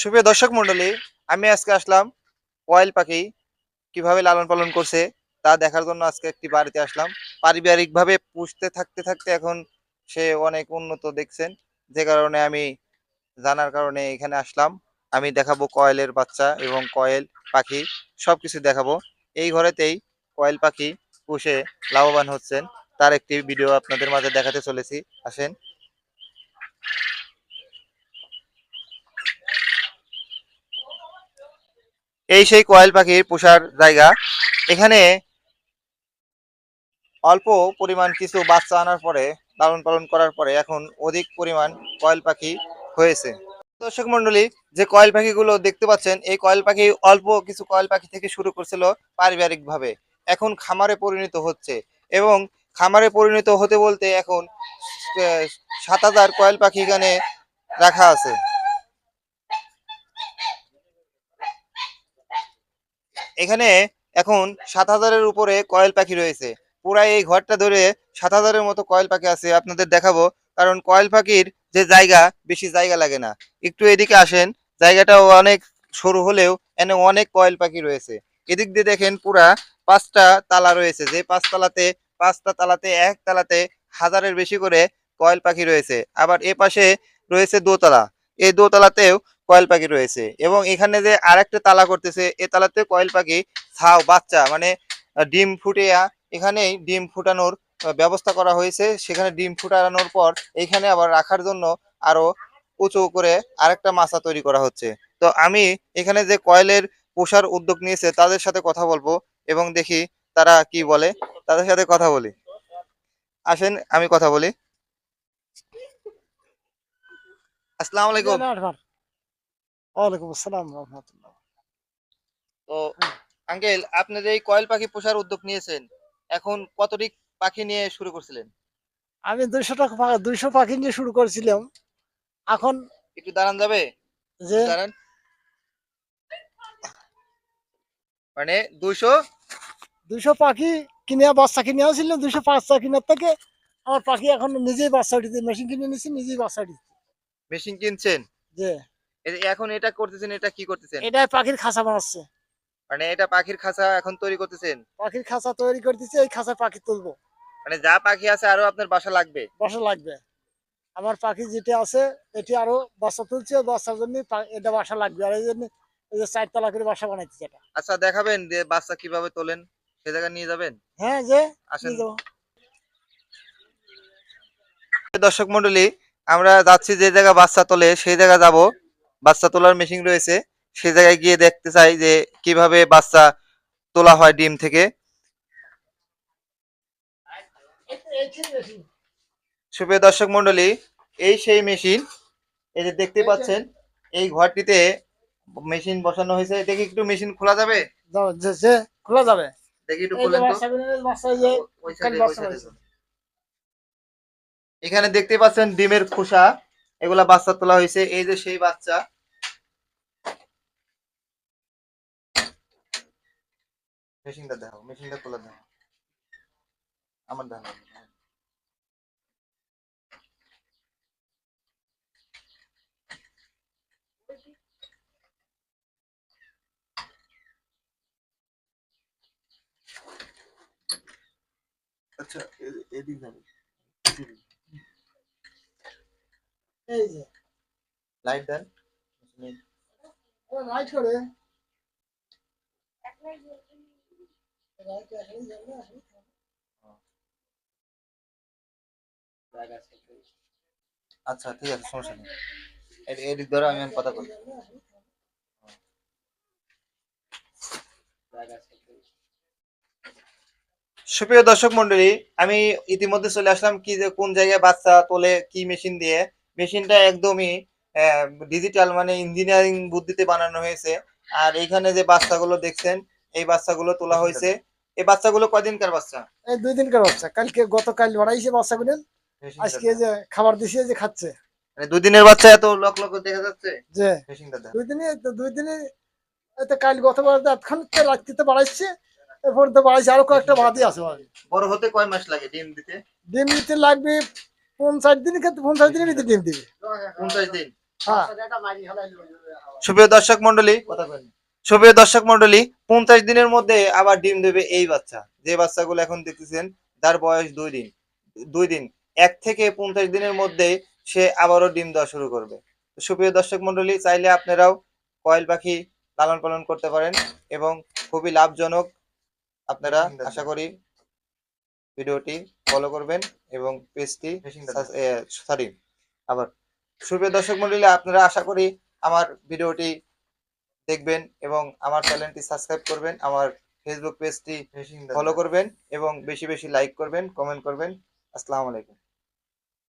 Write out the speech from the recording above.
সুপ্রিয় দর্শক মন্ডলী আমি আজকে আসলাম কয়েল পাখি, কীভাবে লালন পালন করছে তা দেখার জন্য আজকে একটি বাড়িতে আসলাম। পারিবারিক ভাবে পুষতে থাকতে থাকতে এখন সে অনেক উন্নত দেখছেন, যে কারণে আমি জানার কারণে এখানে আসলাম। আমি দেখাবো কয়েলের বাচ্চা এবং কয়েল পাখি সব কিছু দেখাবো। এই ঘরেতেই কয়েল পাখি পুষে লাভবান হচ্ছেন, তার একটি ভিডিও আপনাদের মাঝে দেখাতে চলেছি। আসেন। এই সেই কয়েল পাখির পোষার জায়গা। এখানে অল্প পরিমাণ কিছু বাচ্চা আনার পরে, লালন পালন করার পরে এখন অধিক পরিমাণ কয়েল পাখি হয়েছে। দর্শক মন্ডলী যে কয়েল পাখিগুলো দেখতে পাচ্ছেন, এই কয়েল পাখি অল্প কিছু কয়েল পাখি থেকে শুরু করছিল পারিবারিক ভাবে এখন খামারে পরিণত হচ্ছে এবং খামারে পরিণত হতে বলতে এখন সাত হাজার কয়েল পাখি এখানে রাখা আছে। এখানে এখন সাত হাজারের উপরে কয়েল পাখি রয়েছে। পুরা এই ঘরটা ধরে সাত হাজারের মতো কয়েল পাখি আছে, আপনাদের দেখাবো। কারণ কয়েল পাখির যে জায়গা, বেশি জায়গা লাগে না। একটু এদিকে আসেন, জায়গাটাও অনেক সরু হলেও এনে অনেক কয়েল পাখি রয়েছে। এদিক দিয়ে দেখেন পুরা পাঁচটা তালা রয়েছে। যে পাঁচ তালাতে, পাঁচটা তালাতে, এক তালাতে হাজারের বেশি করে কয়েল পাখি রয়েছে। আবার এ পাশে রয়েছে দোতলা। এই দোতলাতেও কয়েল পাখি রয়েছে এবং এখানে যে আরেকটা তালা করতেছে, এ তালাতে কয়েল পাখি, ছাও, বাচ্চা মানে ডিম ফুটিয়া এখানেই ডিম ফুটানোর ব্যবস্থা করা হয়েছে। সেখানে ডিম ফুটানোর পর এখানে আবার রাখার জন্য আরও উঁচু করে আরেকটা মাছা তৈরি করা হচ্ছে। তো আমি এখানে যে কয়েলের পোষার উদ্যোগ নিয়েছে, তাদের সাথে কথা বলব এবং দেখি তারা কি বলে। তাদের সাথে কথা বলি। আসেন, আমি কথা বলি। আসসালামু আলাইকুম। ওয়ালাইকুম আসসালাম রহমতুল্লাহ। তো আঙ্কেল এই কয়েল পাখি পোষার উদ্যোগ নিয়েছেন। এখন কতটি পাখি নিয়ে শুরু করছিলেন? আমি দুইশো টাকা দুইশো পাখি নিয়ে শুরু করেছিলাম। এখন একটু দাঁড়ান যাবে? যে দাঁড়ান। মানে দুশো দুইশো পাখি কিনে বাচ্চা কিনে আসছিল দুইশো বাচ্চা কিনার থেকে আমার পাখি এখন নিজেই বাচ্চা দিতে মেশিন কিনে নিছি নিজেই বাচ্চা মেশিন কিনছেন? যে এখন এটা করতেছেন এটা কি করতেছেন? এটাই পাখির খাঁচা বানাচ্ছে। মানে এটা পাখির খাঁচা এখন তৈরি করতেছেন? পাখির খাঁচা তৈরি করতেছে এই খাঁচায় পাখি তুলবো। মানে যা পাখি আছে আরও আপনার বাসা লাগবে? বাসা লাগবে। আমার পাখি যেটা আছে এটি আরও বাচ্চা তুলছে বাচ্চার জন্য এটা বাসা লাগবে। আর এই জন্য এই যে চারতলা করে বাসা বানাইতেছে এটা। আচ্ছা দেখাবেন যে বাচ্চা কীভাবে তোলেন সে জায়গায় নিয়ে যাবেন? হ্যাঁ যে আসেন। দর্শক মন্ডলী আমরা যাচ্ছি যে জায়গা বাচ্চা তোলে সেই জায়গা যাব। বাচ্চা তোলার মেশিন রয়েছে সে জায়গায় গিয়ে দেখতে চাই যে কীভাবে বাচ্চা তোলা হয় ডিম থেকে। সুপ্রিয় দর্শক মন্ডলী এই সেই মেশিন এই যে দেখতে পাচ্ছেন এই ঘরটিতে মেশিন বসানো হয়েছে। দেখি একটু মেশিন খোলা যাবে? খোলা যাবে। দেখি একটু খোলেন তো। এখানে দেখতে পাচ্ছেন ডিমের খোসা। এগুলা বাচ্চা তোলা হয়েছে। এই যে সেই বাচ্চা। মেশিনটা দেখো মেশিনটা তোলা দেখো আমার দেখো আচ্ছা এদিক যাবে। এই যে। লাইট দেন। ও, আচ্ছা ঠিক আছে সমস্যা নেই। এ- এদিক ধরে আমি কথা বলি সুপ্রিয় দর্শক মন্ডলী আমি ইতিমধ্যে চলে আসলাম কি যে কোন জায়গায় বাচ্চা তোলে কি মেশিন দিয়ে। মেশিনটা একদমই ডিজিটাল মানে ইঞ্জিনিয়ারিং বুদ্ধিতে বানানো হয়েছে। আর এখানে যে বাচ্চাগুলো দেখছেন এই বাচ্চাগুলো তোলা হয়েছে। এই বাচ্চাগুলো কদিনকার বাচ্চা? এই দুই দিনকার বাচ্চা। কালকে গতকাল বাড়াইছে বাচ্চাগুলো আজকে যে খাবার দিছে যে খাচ্ছে। মানে দুদিনের বাচ্চা এত লক লক দেখা যাচ্ছে? যে দুই দিনে তো দুই দিনে এই তো কাল গতবার এতক্ষণ রাত্রিতে বাড়াইছে এরপর তো বাড়াইছে আরও কয়েকটা বাদি আছে বড় হতে কয় মাস লাগে ডিম দিতে? ডিম দিতে লাগবে পঞ্চাশ দিন পঞ্চাশ দিনের ভিতরে ডিম দিবে। পঞ্চাশ দিন। হ্যাঁ। সুপ্রিয় দর্শক মন্ডলী সুপ্রিয় দর্শক মন্ডলী পঞ্চাশ দিনের মধ্যে আবার ডিম দেবে এই বাচ্চা। যে বাচ্চাগুলো এখন দেখতেছেন তার বয়স দুই দিন। দুই দিন। এক থেকে পঞ্চাশ দিনের মধ্যে সে আবারও ডিম দেওয়া শুরু করবে। সুপ্রিয় দর্শক মন্ডলী চাইলে আপনারাও কয়েল পাখি লালন পালন করতে পারেন এবং খুবই লাভজনক। আপনারা আশা করি ভিডিওটি ফলো করবেন এবং পেজটি সরি আবার সুপ্রিয় দর্শক মন্ডলী আপনারা আশা করি আমার ভিডিওটি দেখবেন এবং আমার চ্যানেলটি সাবস্ক্রাইব করবেন আমার ফেসবুক পেজটি ফলো করবেন এবং বেশি বেশি লাইক করবেন কমেন্ট করবেন। আসসালামু আলাইকুম।